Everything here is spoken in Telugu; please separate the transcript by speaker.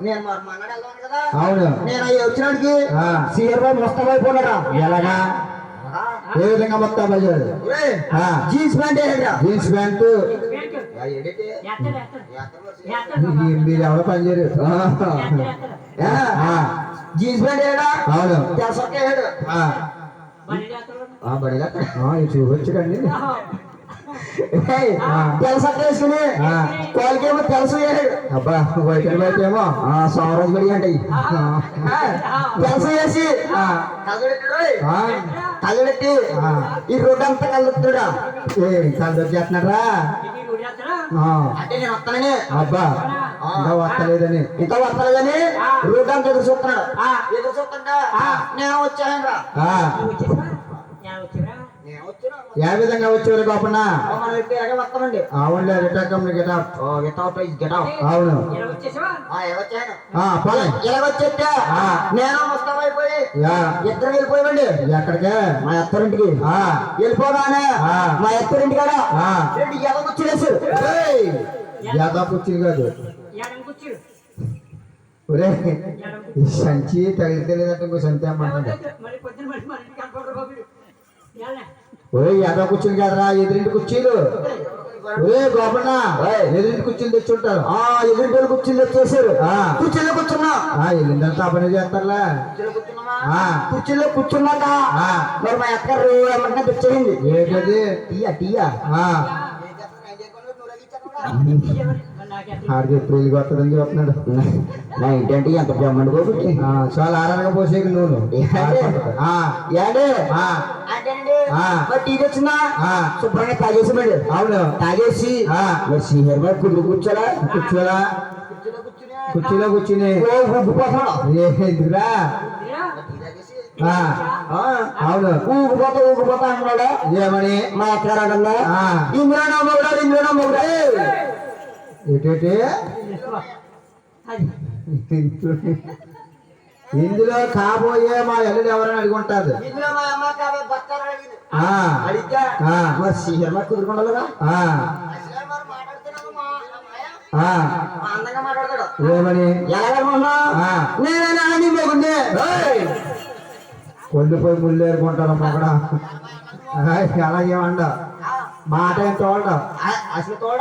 Speaker 1: నేను మరి మన్నాడు వెళ్దాను కదా.
Speaker 2: అవును.
Speaker 1: నేను అవి వచ్చినాడికి
Speaker 2: ఆ.
Speaker 1: సీఆర్ బాబు మొత్తం అయిపోయినాడా
Speaker 2: ఎలాగా? ఏ విధంగా మొత్తం బజారు ఆ.
Speaker 1: Jeans pant
Speaker 2: jeans pant. మీరు. ఎవరో పనిచేయరు ఆ,
Speaker 1: జీన్స్ ప్యాంట్
Speaker 2: అవును. బడిగా చూపించకండి
Speaker 1: తెలసొక్క వేసుకుని
Speaker 2: ఆ.
Speaker 1: కోలికేమో తెలుసు
Speaker 2: అబ్బా అండ్ వైట్ ఏమో?
Speaker 1: సౌరాజ్ గడి అంటే తెలుసు వేసి
Speaker 2: ఆ.
Speaker 1: ఈ రోడ్డు అంతా కలుగుతాడా
Speaker 2: ఏ తలదొచ్చి చేస్తున్నారా ఆ,
Speaker 1: అంటే నేను వస్తానని.
Speaker 2: అబ్బా ఇంకా వస్తలేదని.
Speaker 1: ఇంత వస్తలేదని రోడ్డు అంతా ఎదురు చూస్తున్నాడు. ఎదురు చూస్తుంటా నేను వచ్చాను రా.
Speaker 2: ఆ,
Speaker 1: నేను వచ్చినా
Speaker 2: ఏ విధంగా వచ్చేవారు గోపన్న అవును. ఆ.
Speaker 1: నేను అయిపోయి ఇద్దరు వెళ్ళిపోయామండి.
Speaker 2: ఎక్కడికే?
Speaker 1: మా అత్తరింటికి.
Speaker 2: ఆ,
Speaker 1: వెళ్ళిపోగానే. మా అత్తరింటి కాడ
Speaker 2: ఆ.
Speaker 1: రెండు
Speaker 2: కూర్చుని కాదు. సంచి తగిలితే లేదంటే ఇంకో సంచి అమ్మంటుండే ఒరే యాదవ్ కూర్చుని కాదురా ఎదురింటి కుర్చీలు. ఒరే గోపన్న ఎదురింటి కుర్చీలు తెచ్చుంటారు.
Speaker 1: ఆ ఎదురింటి కూర్చుని వచ్చేసారు
Speaker 2: ఆ.
Speaker 1: కుర్చీలో కూర్చున్నా.
Speaker 2: ఆ ఎల్లిందంతా పని చేస్తారులే.
Speaker 1: కుర్చీలో కూర్చున్నాక. మరి మా అత్తగారు ఏమంటే తెచ్చేయండి.
Speaker 2: ఏంటది
Speaker 1: టీయా టీయా?
Speaker 2: ఆ, ఆడికి ఎప్పుడు వస్తుందని చెప్తున్నాడు.
Speaker 1: నా ఏంటంటే ఎంత బ్రహ్మండి బాబు?
Speaker 2: చాలా ఆరాధనగా పోసేకి నూనె ఆ,
Speaker 1: ఏంటి
Speaker 2: ఆ,
Speaker 1: అంటేనండి
Speaker 2: ఆ.
Speaker 1: మరి టీ తెచ్చిందా
Speaker 2: ఆ.
Speaker 1: శుభ్రంగా తాగేసామండి
Speaker 2: అవును.
Speaker 1: తాగేసి. మరి మరి కుదురు కూర్చోరా
Speaker 2: కూర్చోలా. కుర్చీలో కూర్చుని. ఎందుకురా. అవును.
Speaker 1: ఊగిపోతా ఊగిపోతా అన్నాడు?
Speaker 2: ఏమని?
Speaker 1: మా మొగుడాడు మొగుడా
Speaker 2: ఏంటంటే? ఇందులో కాబోయే మా ఎల్లుడు ఎవరైనా అడిగి ఉంటారు
Speaker 1: మాట్లాడతాడు
Speaker 2: ఏమని.
Speaker 1: నేనే నీ మొగుండే
Speaker 2: కొల్లిపోయి ముళ్ళు ఏరుకుంటారు మొగడ. అలాగేమండ మాట ఏం తోడ
Speaker 1: అసలు తోడ